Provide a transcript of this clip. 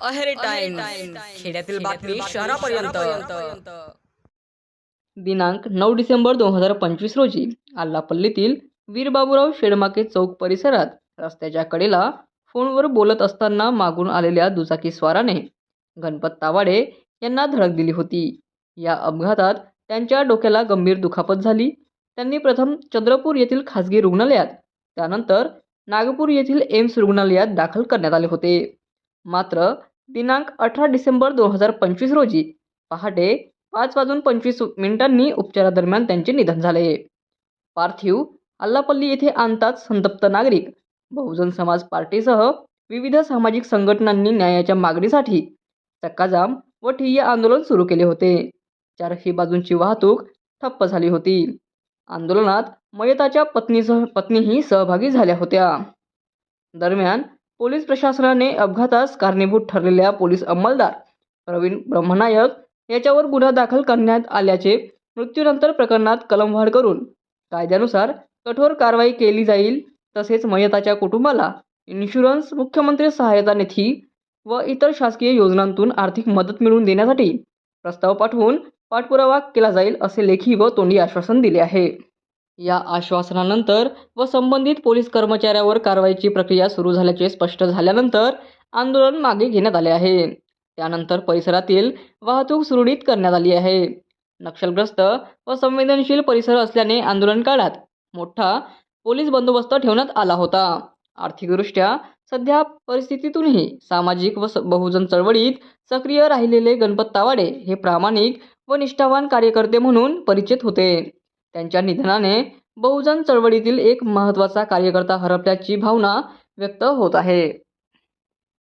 Aheri time खेड्यातील बातमी शहरापर्यंत. दिनांक नऊ डिसेंबर दोन हजार पंचवीस रोजी आल्लापल्लीतील वीर बाबूराव शेडमाके चौक परिसरात रस्त्याच्या कडेला फोनवर बोलत असताना मागून आलेल्या दुचाकी स्वाराने गणपत तावाडे यांना धडक दिली होती. या अपघातात त्यांच्या डोक्याला गंभीर दुखापत झाली. त्यांनी प्रथम चंद्रपूर येथील खासगी रुग्णालयात त्यानंतर नागपूर येथील एम्स रुग्णालयात दाखल करण्यात आले होते. मात्र दिनांक अठरा डिसेंबर दोन हजार पंचवीस रोजी पहाटे पाच वाजून पंचवीस मिनिटांनी उपचारादरम्यान त्यांचे निधन झाले. पार्थिव अल्लापल्ली येथे आणताच संतप्त नागरिक बहुजन समाज पार्टीसह विविध सामाजिक संघटनांनी न्यायाच्या मागणीसाठी चक्काजाम व ठिय्या आंदोलन सुरू केले होते. चारही बाजूंची वाहतूक ठप्प झाली होती. आंदोलनात मयताच्या पत्नीसह पत्नीही सहभागी झाल्या होत्या. दरम्यान पोलीस प्रशासनाने अपघातास कारणीभूत ठरलेल्या पोलीस अंमलदार प्रवीण ब्रह्मनायक याच्यावर गुन्हा दाखल करण्यात आल्याचे मृत्यूनंतर प्रकरणात कलमवाढ करून कायद्यानुसार कठोर कारवाई केली जाईल तसेच मयताच्या कुटुंबाला इन्शुरन्स मुख्यमंत्री सहायता निधी व इतर शासकीय योजनांतून आर्थिक मदत मिळवून देण्यासाठी प्रस्ताव पाठवून पाठपुरावा केला जाईल असे लेखी व तोंडी आश्वासन दिले आहे. या आश्वासनानंतर व संबंधित पोलीस कर्मचाऱ्यावर कारवाईची प्रक्रिया सुरू झाल्याचे स्पष्ट झाल्यानंतर आंदोलन मागे घेण्यात आले आहे. त्यानंतर परिसरातील वाहतूक सुरळीत करण्यात आली आहे. नक्षलग्रस्त व संवेदनशील परिसर असल्याने आंदोलन काळात मोठा पोलीस बंदोबस्त ठेवण्यात आला होता. आर्थिकदृष्ट्या सध्या परिस्थितीतूनही सामाजिक व स- बहुजन चळवळीत सक्रिय राहिलेले गणपत तावाडे हे प्रामाणिक व निष्ठावान कार्यकर्ते म्हणून परिचित होते. त्यांच्या निधनाने बहुजन चळवळीतील एक महत्त्वाचा कार्यकर्ता हरपल्याची भावना व्यक्त होत आहे.